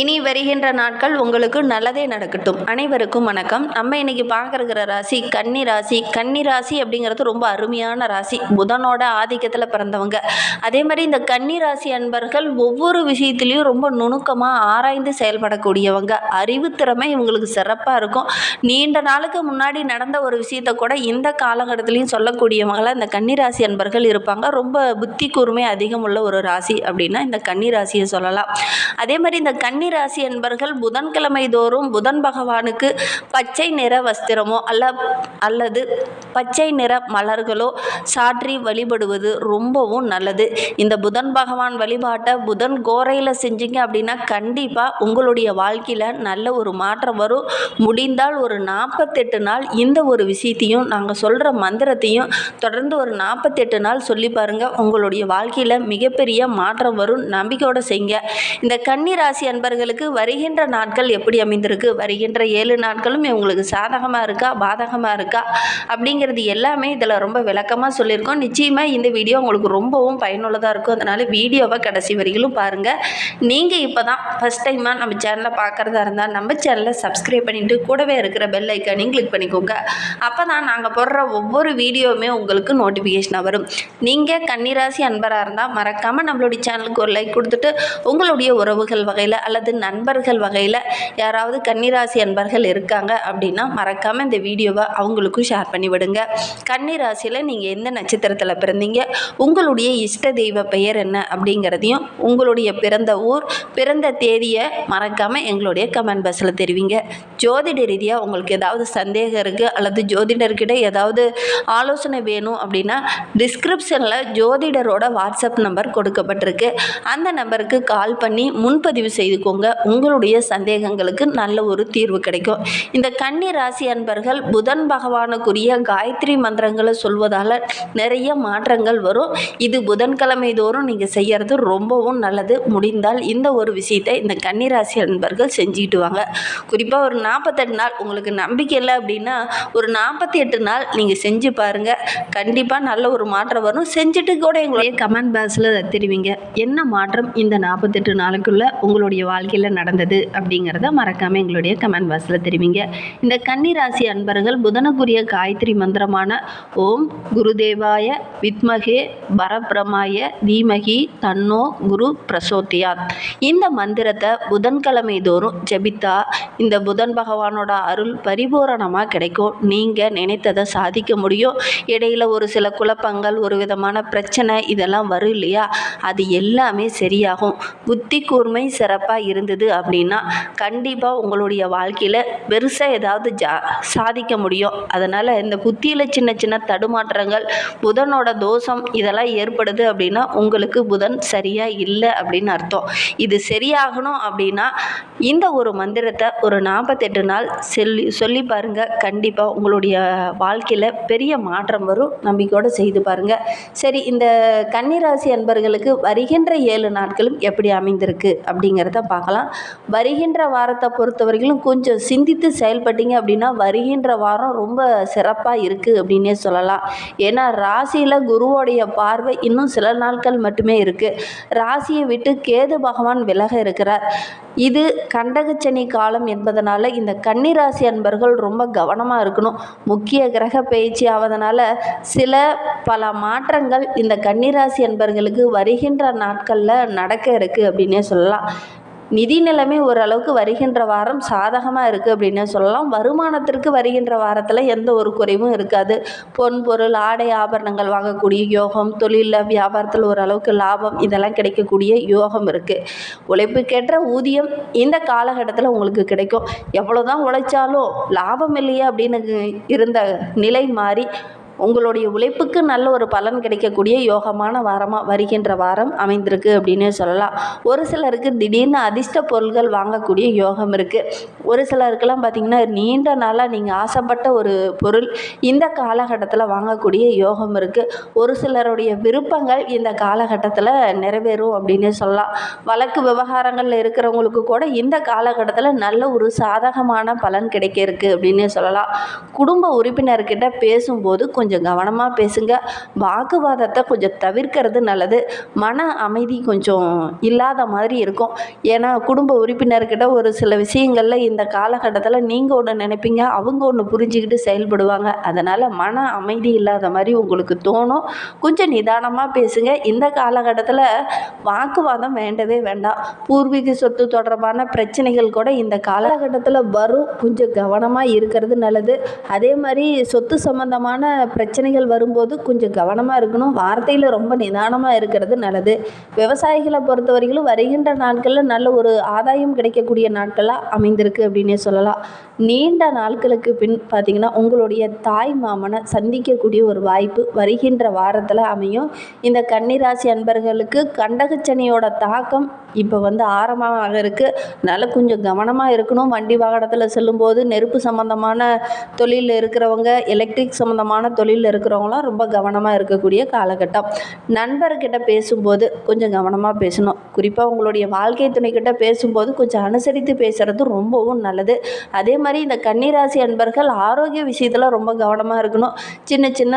இனி வருகின்ற நாட்கள் உங்களுக்கு நல்லதே நடக்கட்டும். அனைவருக்கும் வணக்கம். நம்ம இன்னைக்கு பார்க்கறக்கிற ராசி கன்னி ராசி. கன்னி ராசி அப்படிங்கிறது ரொம்ப அருமையான ராசி. புதனோட ஆதிக்கத்தில் பிறந்தவங்க. அதே மாதிரி இந்த கன்னி ராசி அன்பர்கள் ஒவ்வொரு விஷயத்துலையும் ரொம்ப நுணுக்கமாக ஆராய்ந்து செயல்படக்கூடியவங்க. அறிவுத்திறமை இவங்களுக்கு சிறப்பாக இருக்கும். நீண்ட நாளுக்கு முன்னாடி நடந்த ஒரு விஷயத்தை கூட இந்த காலகட்டத்திலையும் சொல்லக்கூடியவங்களாக இந்த கன்னிராசி அன்பர்கள் இருப்பாங்க. ரொம்ப புத்தி கூர்மை அதிகம் உள்ள ஒரு ராசி அப்படின்னா இந்த கன்னிராசியை சொல்லலாம். அதே மாதிரி இந்த கன்னிராசி அன்பர்கள் புதன்கிழமை தோறும் புதன் பகவானுக்கு பச்சை நிற வஸ்திரமோ அல்ல அல்லது பச்சை நிற மலர்களோ சாற்றி வழிபடுவது ரொம்பவும் நல்லது. இந்த புதன் பகவான் வழிபாட்டை புதன் கோரையில் செஞ்சீங்க அப்படின்னா கண்டிப்பாக உங்களுடைய வாழ்க்கையில் நல்ல ஒரு மாற்றம் வரும். முடிந்தால் ஒரு நாற்பத்தெட்டு நாள் இந்த ஒரு விஷயத்தையும் நாங்கள் சொல்கிற மந்திரத்தையும் தொடர்ந்து ஒரு நாற்பத்தெட்டு நாள் சொல்லி பாருங்கள் உங்களுடைய வாழ்க்கையில் மிகப்பெரிய மாற்றம் வரும். நம்பிக்கையோடு செய்யுங்க. இந்த கன்னி ராசி அன்பர்களுக்கு வருகின்ற நாட்கள் எப்படி அமைந்திருக்கு? வருகின்ற ஏழு நாட்களும் இவங்களுக்கு சாதகமாக இருக்கா? பாதகமாக இருக்கா? அப்படிங்கிறது எல்லாமே இதில் ரொம்ப விளக்கமாக சொல்லியிருக்கோம். நிச்சயமாக இந்த வீடியோ உங்களுக்கு ரொம்பவும் பயனுள்ளதாக இருக்கும். அதனால் வீடியோவை கடைசி வரையிலும் பாருங்கள் நீங்கள் இப்போ தான் ஃபஸ்ட் டைமாக நம்ம சேனலை பார்க்குறதா இருந்தால் நம்ம சேனலை சப்ஸ்கிரைப் பண்ணிவிட்டு கூடவே இருக்கிற பெல் ஐக்கானையும் கிளிக் பண்ணிக்கோங்க. அப்போ தான் நாங்கள் போடுற ஒவ்வொரு வீடியோவுமே உங்களுக்கு நோட்டிஃபிகேஷனாக வரும். நீங்கள் கன்னிராசி அன்பராக இருந்தால் மறக்காமல் நம்மளுடைய சேனலுக்கு ஒரு லைக் கொடுத்துட்டு உங்களுடைய உறவுகள் வகையில் அல்லது நண்பர்கள் வகையில் யாராவது கன்னிராசி அன்பர்கள் இருக்காங்க அப்படின்னா மறக்காமல் இந்த வீடியோவை அவங்களுக்கும் ஷேர் பண்ணி விடுங்க. கன்னிராசியில் நீங்கள் எந்த நட்சத்திரத்தில் பிறந்தீங்க? உங்களுடைய இஷ்ட தெய்வ பெயர் என்ன அப்படிங்கிறதையும் உங்களுடைய பிறந்த ஊர் பிறந்த தேதியை மறக்காமல் எங்களுடைய கமெண்ட் பாக்ஸில் தெரிவிங்க. ஜோதிட ரீதியாக உங்களுக்கு ஏதாவது சந்தேகம் இருக்குது அல்லது ஜோதிடர்கிட்ட ஏதாவது ஆலோசனை வேணும் அப்படின்னா டிஸ்கிரிப்ஷனில் ஜோதிடரோட வாட்ஸ்அப் நம்பர் கொடுக்கப்பட்டிருக்கு. அந்த நம்பருக்கு கால் பண்ணி முன்பதிவு செய்து எழுதிக்கோங்க உங்களுடைய சந்தேகங்களுக்கு நல்ல ஒரு தீர்வு கிடைக்கும். இந்த கன்னி ராசி அன்பர்கள் புதன் பகவானுக்குரிய காயத்ரி மந்திரங்களை சொல்வதால் நிறைய மாற்றங்கள் வரும். இது புதன்கிழமை தோறும் நீங்கள் செய்கிறது ரொம்பவும் நல்லது. முடிந்தால் இந்த ஒரு விஷயத்தை இந்த கன்னி ராசி அன்பர்கள் செஞ்சுக்கிட்டு வாங்க. குறிப்பாக ஒரு நாற்பத்தெட்டு நாள் உங்களுக்கு நம்பிக்கை இல்லை அப்படின்னா ஒரு நாற்பத்தி எட்டு நாள் நீங்கள் செஞ்சு பாருங்கள் கண்டிப்பாக நல்ல ஒரு மாற்றம் வரும். செஞ்சுட்டு கூட எங்களுடைய கமெண்ட் பாக்ஸில் தெரிவிங்க. என்ன மாற்றம் இந்த நாற்பத்தெட்டு நாளுக்குள்ளே உங்களுடைய வாழ்க்கையில் நடந்தது அப்படிங்கிறத மறக்காமல் எங்களுடைய கமெண்ட் பாக்ஸில் தெரிவிங்க. இந்த கன்னிராசி அன்பர்கள் புதனுக்குரிய காயத்ரி மந்திரமான ஓம் குருதேவாய வித்மகே பரபிரமாய தீமகி தன்னோ குரு பிரசோத்தியாத். இந்த மந்திரத்தை புதன்கிழமை தோறும் ஜபித்தா இந்த புதன் பகவானோட அருள் பரிபூரணமாக கிடைக்கும். நீங்கள் நினைத்ததை சாதிக்க முடியும். இடையில ஒரு சில குழப்பங்கள் ஒரு விதமான பிரச்சனை இதெல்லாம் வரும் இல்லையா? அது எல்லாமே சரியாகும். புத்தி கூர்மை சிறப்பாக இருந்தது அப்படின்னா கண்டிப்பாக உங்களுடைய வாழ்க்கையில் பெருசாக ஏதாவது ஜா சாதிக்க முடியும். அதனால் இந்த புத்தியில் சின்ன சின்ன தடுமாற்றங்கள் புதனோட தோஷம் இதெல்லாம் ஏற்படுது அப்படின்னா உங்களுக்கு புதன் சரியாக இல்லை அப்படின்னு அர்த்தம். இது சரியாகணும் அப்படின்னா இந்த ஒரு மந்திரத்தை ஒரு நாற்பத்தெட்டு நாள் சொல்லி சொல்லி பாருங்கள் கண்டிப்பாக உங்களுடைய வாழ்க்கையில் பெரிய மாற்றம் வரும். நம்பிக்கையோடு செய்து பாருங்கள் சரி இந்த கன்னிராசி அன்பர்களுக்கு வருகின்ற ஏழு நாட்களும் எப்படி அமைந்திருக்கு அப்படிங்கிறத பார்க்கலாம். வருகின்ற வாரத்தை பொறுத்தவரைக்கும் கொஞ்சம் சிந்தித்து செயல்பட்டீங்க அப்படின்னா வருகின்ற வாரம் ரொம்ப சிறப்பாக இருக்குது அப்படின்னே சொல்லலாம். ஏன்னா ராசியில் குருவோடைய பார்வை இன்னும் சில நாட்கள் மட்டுமே இருக்குது ராசியை விட்டு கேது பகவான் விலக இருக்கிறார். இது கண்டகச்சனி காலம் என்பதனால இந்த கன்னிராசி அன்பர்கள் ரொம்ப கவனமாக இருக்கணும். முக்கிய கிரக பயிற்சி ஆவதனால சில பல மாற்றங்கள் இந்த கன்னிராசி அன்பர்களுக்கு வருகின்ற நாட்களில் நடக்க இருக்குது அப்படின்னே சொல்லலாம். நிதி நிலைமை ஓரளவுக்கு வருகின்ற வாரம் சாதகமாக இருக்குது அப்படின்னு சொல்லலாம். வருமானத்திற்கு வருகின்ற வாரத்தில் எந்த ஒரு குறைவும் இருக்காது. பொன் பொருள் ஆடை ஆபரணங்கள் வாங்கக்கூடிய யோகம் தொழிலில் வியாபாரத்தில் ஓரளவுக்கு லாபம் இதெல்லாம் கிடைக்கக்கூடிய யோகம் இருக்குது உழைப்புக்கேற்ற ஊதியம் இந்த காலகட்டத்தில் உங்களுக்கு கிடைக்கும். எவ்வளோ தான் உழைச்சாலும் லாபம் இல்லையே அப்படின்னு இருந்த நிலை மாறி உங்களுடைய உழைப்புக்கு நல்ல ஒரு பலன் கிடைக்கக்கூடிய யோகமான வாரமாக வருகின்ற வாரம் அமைந்திருக்கு அப்படின்னு சொல்லலாம். ஒரு சிலருக்கு திடீர்னு அதிர்ஷ்ட பொருள்கள் வாங்கக்கூடிய யோகம் இருக்குது ஒரு சிலருக்கெல்லாம் பார்த்திங்கன்னா நீண்ட நாளாக நீங்கள் ஆசைப்பட்ட ஒரு பொருள் இந்த காலகட்டத்தில் வாங்கக்கூடிய யோகம் இருக்குது ஒரு சிலருடைய விருப்பங்கள் இந்த காலகட்டத்தில் நிறைவேறும் அப்படின்னு சொல்லலாம். வழக்கு விவகாரங்களில் இருக்கிறவங்களுக்கு கூட இந்த காலகட்டத்தில் நல்ல ஒரு சாதகமான பலன் கிடைக்க இருக்குது அப்படின்னு சொல்லலாம். குடும்ப உறுப்பினர்கிட்ட பேசும்போது கொஞ்சம் கொஞ்சம் கவனமாக பேசுங்க. வாக்குவாதத்தை கொஞ்சம் தவிர்க்கிறது நல்லது. மன அமைதி கொஞ்சம் இல்லாத மாதிரி இருக்கும். ஏன்னா குடும்ப உறுப்பினர்கிட்ட ஒரு சில விஷயங்களில் இந்த காலகட்டத்தில் நீங்கள் ஒன்று நினைப்பீங்க அவங்க ஒன்று புரிஞ்சுக்கிட்டு செயல்படுவாங்க. அதனால் மன அமைதி இல்லாத மாதிரி உங்களுக்கு தோணும். கொஞ்சம் நிதானமாக பேசுங்க. இந்த காலகட்டத்தில் வாக்குவாதம் வேண்டவே வேண்டாம். பூர்வீக சொத்து தொடர்பான பிரச்சனைகள் கூட இந்த காலகட்டத்தில் வரும். கொஞ்சம் கவனமாக இருக்கிறது நல்லது. அதே மாதிரி சொத்து சம்பந்தமான பிரச்சனைகள் வரும்போது கொஞ்சம் கவனமாக இருக்கணும். வார்த்தையில் ரொம்ப நிதானமாக இருக்கிறது நல்லது. விவசாயிகளை பொறுத்தவரைக்கும் வருகின்ற நாட்களில் நல்ல ஒரு ஆதாயம் கிடைக்கக்கூடிய நாட்களாக அமைந்திருக்கு அப்படின்னே சொல்லலாம். நீண்ட நாட்களுக்கு பின் பார்த்திங்கன்னா உங்களுடைய தாய் மாமனை சந்திக்கக்கூடிய ஒரு வாய்ப்பு வருகின்ற வாரத்தில் அமையும். இந்த கன்னிராசி அன்பர்களுக்கு கண்டகச்சனியோட தாக்கம் இப்போ வந்து ஆரம்பமாக இருக்குது அதனால் கொஞ்சம் கவனமாக இருக்கணும். வண்டி வாகனத்தில் செல்லும்போது நெருப்பு சம்மந்தமான தொழிலில் இருக்கிறவங்க எலக்ட்ரிக் சம்மந்தமான தொழிலில் இருக்கிறவங்களாம் ரொம்ப கவனமாக இருக்கக்கூடிய காலகட்டம். நண்பர்கிட்ட பேசும்போது கொஞ்சம் கவனமாக பேசணும். குறிப்பாக உங்களுடைய வாழ்க்கை துணைக்கிட்ட பேசும்போது கொஞ்சம் அனுசரித்து பேசுகிறது ரொம்பவும் நல்லது. அதே மாதிரி இந்த கன்னிராசி அன்பர்கள் ஆரோக்கிய விஷயத்தில் ரொம்ப கவனமாக இருக்கணும். சின்ன சின்ன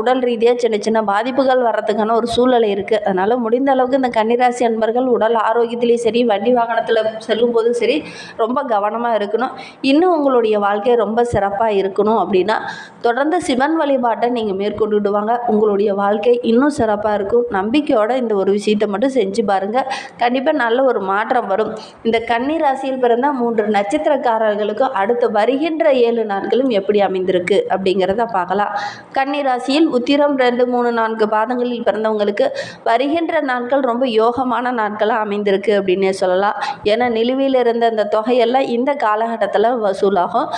உடல் ரீதியாக சின்ன சின்ன பாதிப்புகள் வர்றதுக்கான ஒரு சூழ்நிலை இருக்குது அதனால் முடிந்த அளவுக்கு இந்த கன்னிராசி அன்பர்கள் உடல் ஆரோக்கியத்திலையும் சரி வண்டி வாகனத்தில் செல்லும்போதும் சரி ரொம்ப கவனமாக இருக்கணும். இன்னும் உங்களுடைய வாழ்க்கை ரொம்ப சிறப்பாக இருக்கணும் அப்படின்னா தொடர்ந்து சிவன் வழி வழிபாட்டை நீங்கள் மேற்கொண்டுடுவாங்க. உங்களுடைய வாழ்க்கை இன்னும் சிறப்பாக இருக்கும். நம்பிக்கையோட இந்த ஒரு விஷயத்தை மட்டும் செஞ்சு பாருங்கள் கண்டிப்பாக நல்ல ஒரு மாற்றம் வரும். இந்த கன்னி ராசியில் பிறந்த மூன்று நட்சத்திரக்காரர்களுக்கும் அடுத்து வருகின்ற ஏழு நாட்களும் எப்படி அமைந்திருக்கு அப்படிங்கிறத பார்க்கலாம். கன்னி ராசியில் உத்திரம் ரெண்டு மூணு நான்கு பாதங்களில் பிறந்தவங்களுக்கு வருகின்ற நாட்கள் ரொம்ப யோகமான நாட்களாக அமைந்திருக்கு அப்படின்னே சொல்லலாம். ஏன்னா நிலுவையில் இருந்த அந்த தொகையெல்லாம் இந்த காலகட்டத்தில் வசூலாகும்.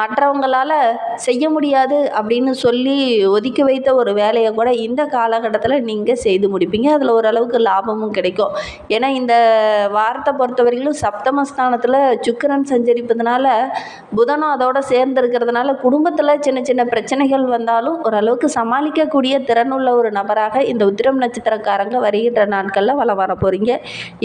மற்றவங்களால் செய்ய முடியாது அப்படின்னு சொல்லி ஒதுக்கி வைத்த ஒரு வேலையை கூட இந்த காலகட்டத்தில் நீங்கள் செய்து முடிப்பீங்க. அதில் ஓரளவுக்கு லாபமும் கிடைக்கும். ஏன்னா இந்த வாரத்தை பொறுத்த வரையிலும் சப்தமஸ்தானத்தில் சுக்கரன் சஞ்சரிப்பதனால புதனும் அதோட சேர்ந்துருக்கிறதுனால குடும்பத்தில் சின்ன சின்ன பிரச்சனைகள் வந்தாலும் ஓரளவுக்கு சமாளிக்கக்கூடிய திறனுள்ள ஒரு நபராக இந்த உத்திரம் நட்சத்திரக்காரங்க வருகின்ற நாட்களில் வளம் வர போகிறீங்க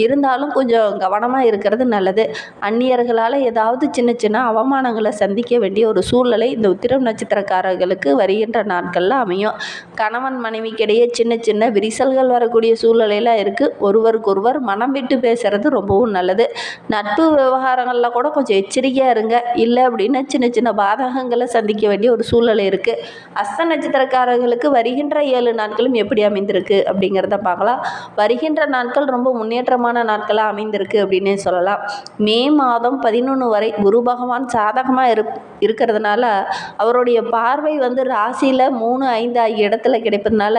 இருந்தாலும் கொஞ்சம் கவனமாக இருக்கிறது நல்லது. அந்நியர்களால் ஏதாவது சின்ன சின்ன அவமானங்களை சந்திக்க வேண்டிய ஒரு சூழ்நிலை இந்த உத்திரம் நட்சத்திரக்காரர்களுக்கு வருகின்ற நாட்களில் அமையும். கணவன் மனைவிக்கிடையே சின்ன சின்ன விரிசல்கள் வரக்கூடிய சூழ்நிலையெல்லாம் இருக்குது ஒருவருக்கொருவர் மனம் விட்டு பேசுகிறது ரொம்பவும் நல்லது. நட்பு விவகாரங்களில் கூட கொஞ்சம் எச்சரிக்கையாக இருங்க. இல்லை அப்படின்னா சின்ன சின்ன பாதகங்களை சந்திக்க வேண்டிய ஒரு சூழ்நிலை இருக்குது அஸ்த நட்சத்திரக்காரர்களுக்கு வருகின்ற ஏழு நாட்களும் எப்படி அமைந்திருக்கு அப்படிங்கிறத பார்க்கலாம். வருகின்ற நாட்கள் ரொம்ப முன்னேற்றமான நாட்களாக அமைந்திருக்கு அப்படின்னே சொல்லலாம். மே மாதம் பதினொன்று வரை குரு பகவான் சாதகமாக இரு இருக்கிறதுனால அவருடைய பார்வை வந்து ராசியில் மூணு ஐந்து ஆகிய இடத்துல கிடைப்பதுனால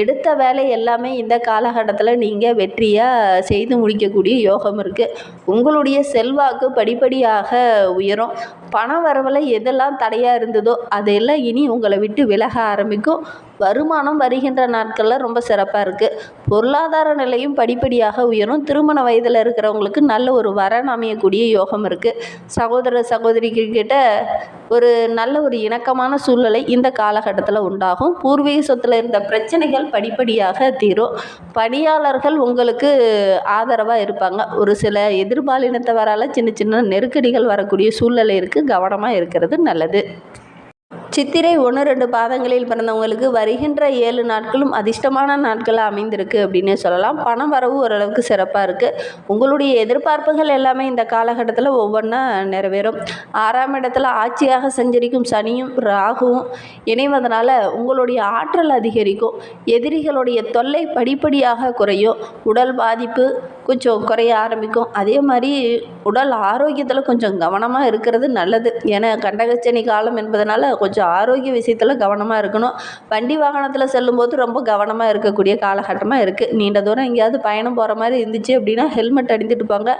எடுத்த வேலை எல்லாமே இந்த காலகட்டத்தில் நீங்கள் வெற்றியாக செய்து முடிக்கக்கூடிய யோகம் இருக்குது உங்களுடைய செல்வாக்கு படிப்படியாக உயரும். பண வரவில் எதெல்லாம் தடையாக இருந்ததோ அதெல்லாம் இனி உங்களை விட்டு விலக ஆரம்பிக்கும். வருமானம் வருகின்ற நாட்களில் ரொம்ப சிறப்பாக இருக்குது பொருளாதார நிலையும் படிப்படியாக உயரும். திருமண வயதில் இருக்கிறவங்களுக்கு நல்ல ஒரு வரன் அமையக்கூடிய யோகம் இருக்குது சகோதர சகோதரிகிட்ட ஒரு நல்ல ஒரு இணக்கமான சூழ்நிலை. இந்த காலகட்டத்தில் உண்டாகும். பூர்வீக சொத்தில் இருந்த பிரச்சனைகள் படிப்படியாக தீரும். பணியாளர்கள் உங்களுக்கு ஆதரவாக இருப்பாங்க. ஒரு சில எதிர்பாலினத்தவரால் சின்ன சின்ன நெருக்கடிகள் வரக்கூடிய சூழ்நிலை இருக்குது கவனமாக இருக்கிறது நல்லது. சித்திரை ஒன்று ரெண்டு பாதங்களில் பிறந்தவங்களுக்கு வருகின்ற ஏழு நாட்களும் அதிர்ஷ்டமான நாட்களாக அமைந்திருக்கு அப்படின்னே சொல்லலாம். பணம் வரவு ஓரளவுக்கு சிறப்பாக இருக்குது உங்களுடைய எதிர்பார்ப்புகள் எல்லாமே இந்த காலகட்டத்தில் ஒவ்வொன்றா நிறைவேறும். ஆறாம் இடத்துல ஆட்சியாக சஞ்சரிக்கும் சனியும் ராகுவும் இணைவதனால உங்களுடைய ஆற்றல் அதிகரிக்கும். எதிரிகளுடைய தொல்லை படிப்படியாக குறையும். உடல் பாதிப்பு கொஞ்சம் குறைய ஆரம்பிக்கும். அதே மாதிரி உடல் ஆரோக்கியத்தில் கொஞ்சம் கவனமாக இருக்கிறது நல்லது. ஏன்னா கண்டகச்சனி காலம் என்பதனால கொஞ்சம் ஆரோக்கிய விஷயத்தில் கவனமாக இருக்கணும். வண்டி வாகனத்தில் செல்லும்போது ரொம்ப கவனமாக இருக்கக்கூடிய காலகட்டமாக இருக்குது நீண்ட தூரம் எங்கேயாவது பயணம் போகிற மாதிரி இருந்துச்சு அப்படின்னா ஹெல்மெட் அணிந்துட்டு போங்க.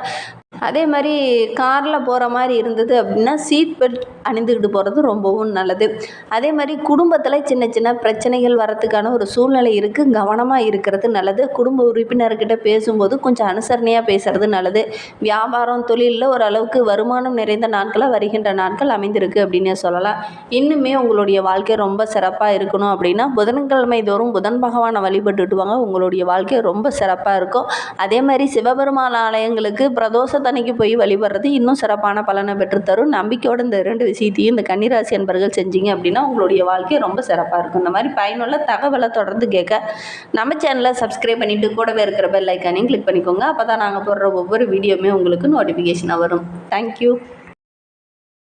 அதே மாதிரி காரில் போகிற மாதிரி இருந்தது அப்படின்னா சீட் பெல்ட் அணிந்துக்கிட்டு போகிறது ரொம்பவும் நல்லது. அதே மாதிரி குடும்பத்தில் சின்ன சின்ன பிரச்சனைகள் வரத்துக்கான ஒரு சூழ்நிலை இருக்குது கவனமாக இருக்கிறது நல்லது. குடும்ப உறுப்பினர்கிட்ட பேசும்போது கொஞ்சம் அனுசரணையாக பேசுகிறது நல்லது. வியாபாரம் தொழிலில் ஓரளவுக்கு வருமானம் நிறைந்த நாட்களாக வருகின்ற நாட்கள் அமைந்திருக்கு அப்படின்னே சொல்லலாம். இன்னுமே உங்களுடைய வாழ்க்கை ரொம்ப சிறப்பாக இருக்கணும் அப்படின்னா புதன்கிழமை தோறும் புதன் பகவானை வழிபட்டுட்டு வாங்க. உங்களுடைய வாழ்க்கை ரொம்ப சிறப்பாக இருக்கும். அதே மாதிரி சிவபெருமான் ஆலயங்களுக்கு பிரதோஷ அன்னைக்கு போய் வழிபடுறது இன்னும் சிறப்பான பலனை பெற்றுத்தரும். நம்பிக்கையோட இந்த ரெண்டு விஷயத்தையும் இந்த கன்னிராசி அன்பர்கள் செஞ்சீங்க அப்படின்னா உங்களுடைய வாழ்க்கை ரொம்ப சிறப்பாக இருக்கும். இந்த மாதிரி பயனுள்ள தகவலை தொடர்ந்து கேட்க நம்ம சேனலை சப்ஸ்கிரைப் பண்ணிவிட்டு கூடவே இருக்கிற பெல் ஐக்கானையும் கிளிக் பண்ணிக்கோங்க. அப்போ தான் நாங்கள் போடுற ஒவ்வொரு வீடியோவுமே உங்களுக்கு நோட்டிஃபிகேஷனாக வரும். தேங்க்யூ